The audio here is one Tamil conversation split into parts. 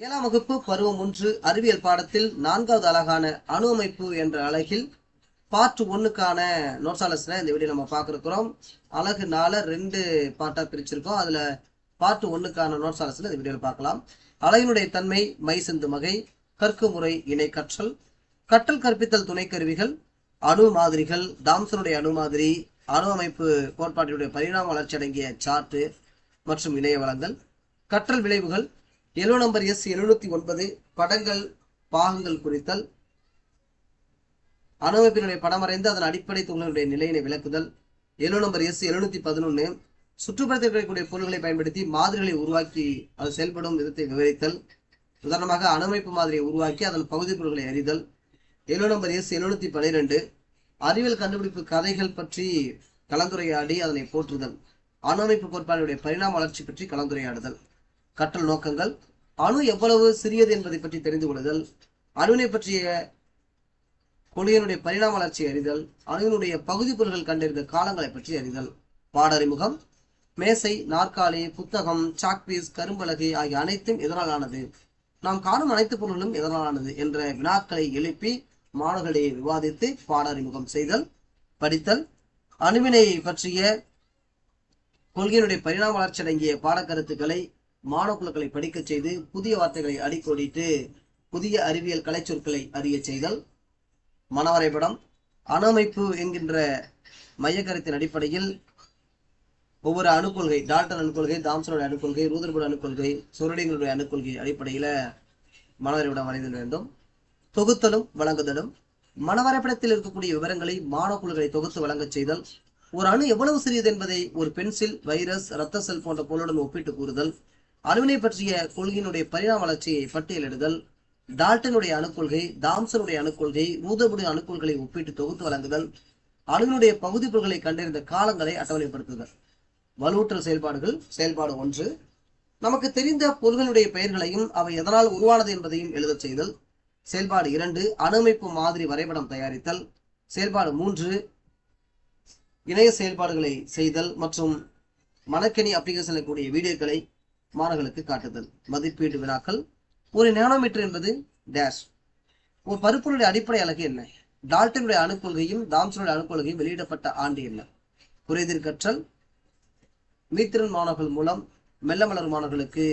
ஏழாம் வகுப்பு பருவம் ஒன்று அறிவியல் பாடத்தில் நான்காவது அழகான அணு அமைப்பு என்ற அழகில் பார்ட் ஒன்னுக்கான நோட்ஸாலஸ்ல இந்த வீடியோ நம்ம பார்க்குறோம் அழகு நாள ரெண்டு பார்ட்டாக பிரிச்சிருக்கோம். அதுல பார்ட் ஒன்னுக்கான நோட்ஸாலஸ்ல இந்த வீடியோவில் பார்க்கலாம். அழகினுடைய தன்மை மை சிந்து வகை கற்கு முறை இணை கற்றல் கற்றல் கற்பித்தல் துணை கருவிகள் அணு மாதிரிகள் தாம்சனுடைய அணு மாதிரி அணு அமைப்பு கோட்பாட்டினுடைய பரிணாம வளர்ச்சி அடங்கிய சார்ட்டு மற்றும் இணைய வளங்கள் கற்றல் விளைவுகள் எல்லோ நம்பர் எஸ் எழுநூத்தி ஒன்பது படங்கள் பாகங்கள் குறித்தல். அணுவமைப்பினுடைய படம் வரைந்து அதன் அடிப்படை துகளுடைய நிலையினை விளக்குதல். எல்லோ நம்பர் எஸ் எழுநூத்தி பதினொன்று சுற்றுப்புறத்தில் இருக்கக்கூடிய பொருள்களை பயன்படுத்தி மாதிரிகளை உருவாக்கி அது செயல்படும் விதத்தை விவரித்தல். உதாரணமாக அணுமைப்பு மாதிரியை உருவாக்கி அதன் பகுதி பொருள்களை அறிதல். எல்லோ நம்பர் எஸ் எழுநூத்தி பனிரெண்டு அறிவியல் கண்டுபிடிப்பு கதைகள் பற்றி கலந்துரையாடி அதனை போற்றுதல். அணுமைப்பு கோட்பாடுடைய பரிணாம வளர்ச்சி பற்றி கலந்துரையாடுதல். கற்றல் நோக்கங்கள். அணு எவ்வளவு சிறியது என்பதை பற்றி தெரிந்து கொள்ளுதல். அணுவினை பற்றிய கொள்கையினுடைய பரிணாம வளர்ச்சி அறிதல். அணுவினுடைய பகுதி பொருள்கள் கண்டறிந்த காலங்களை பற்றி அறிதல். பாடறிமுகம் மேசை நாற்காலி புத்தகம் சாக்பீஸ் கரும்பலகை ஆகிய அனைத்தும் எதனால் நாம் காணும் அனைத்து பொருளும் எதனால் என்ற வினாக்களை எழுப்பி மாணவர்களிடையே விவாதித்து பாட அறிமுகம் செய்தல் படித்தல். அணுவினை பற்றிய கொள்கையினுடைய பரிணாம வளர்ச்சி அடங்கிய பாடக்கருத்துக்களை மாணவக்குழுக்களை படிக்கச் செய்து புதிய வார்த்தைகளை அடிக்கோடிட்டு புதிய அறிவியல் கலைச்சொற்களை அறிய செய்தல். மனவரைபடம். அணமைப்பு என்கின்ற மையக்கருத்தின் அடிப்படையில் ஒவ்வொரு அணுக்கொள்கை டால்டன் அணுக்கொள்கை தாம்சனுடைய அணுக்கொள்கை ரூதர்புட அணுக்கொள்கை சுரடிங்களுடைய அணுக்கொள்கை அடிப்படையில் மனவரைபடம் வரைதல் வேண்டும். தொகுத்தலும் வழங்குதலும். மனவரைபடத்தில் இருக்கக்கூடிய விவரங்களை மாணவர்களை தொகுத்து வழங்கச் செய்தல். ஒரு அணு எவ்வளவு சிறியது என்பதை ஒரு பென்சில் வைரஸ் இரத்த செல் போன்ற பொருளுடன் ஒப்பிட்டு கூறுதல். அணுவினை பற்றிய கொள்கையினுடைய பரிணாம வளர்ச்சியை பட்டியலிடுதல் டால்டனுடைய அணுக்கொள்கை தாம்சனுடைய அணுக்கொள்கை ரூதபுடைய அணுக்கொள்களை ஒப்பிட்டு தொகுத்து வழங்குதல் அணுவினுடைய பகுதி பொருட்களை கண்டறிந்த காலங்களை அட்டவணைப்படுத்துதல். வலுவூட்டல் செயல்பாடுகள் செயல்பாடு ஒன்று. நமக்கு தெரிந்த பொருள்களுடைய பெயர்களையும் அவை எதனால் உருவானது என்பதையும் எழுதச் செய்தல். செயல்பாடு இரண்டு அணுமைப்பு மாதிரி வரைபடம் தயாரித்தல். செயல்பாடு மூன்று இணைய செயல்பாடுகளை செய்தல் மற்றும் மணக்கணி அப்ளிகேஷனில் கூடிய வீடியோக்களை மாணவர்களுக்கு காட்டுதல். மதிப்பீட்டு வினாக்கள். ஒரு நேனோமீட்டர் என்பது டேஷ் ஒரு பருப்பொருளுடைய அடிப்படை அழகு என்ன? டால்டனுடைய அணுக்கொள்கையும் தாம்சனுடைய அணுக்கொள்கையும் வெளியிடப்பட்ட ஆண்டு என்ன? குறைதீர் கற்றல் மீத்திறன் மாணவர்கள் மூலம் மெல்ல மலர் மாணவர்களுக்கு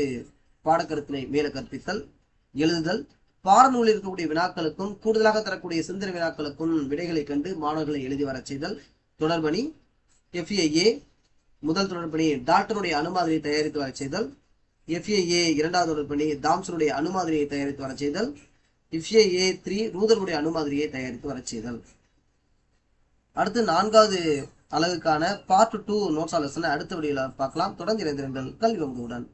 பாடக்கருத்தினை மேல கற்பித்தல் எழுதுதல். பாடநூலில் இருக்கக்கூடிய வினாக்களுக்கும் கூடுதலாக தரக்கூடிய சிந்தனை வினாக்களுக்கும் விடைகளை கண்டு மாணவர்களை எழுதி வரச் செய்தல். தொடர்பணி எஃப்ஏஏ முதல் தொடர்பணி டாக்டருடைய அணுமாதிரியை தயாரித்து வரச் செய்தல். எஃப்ஏஏ இரண்டாவது தொடர்பணி தாம்சனுடைய அணுமாதிரியை தயாரித்து வரச் செய்தல். எஃப்ஏஏ த்ரீ ரூதருடைய அணுமாதிரியை தயாரித்து வரச் செய்தல். அடுத்து நான்காவது அலகுக்கான பார்ட் டூ நோட்ஸ் ஆலோசனை அடுத்த வீடியோல பார்க்கலாம். தொடர்ந்து இணைந்திருங்கள் கல்வி உங்களுடன்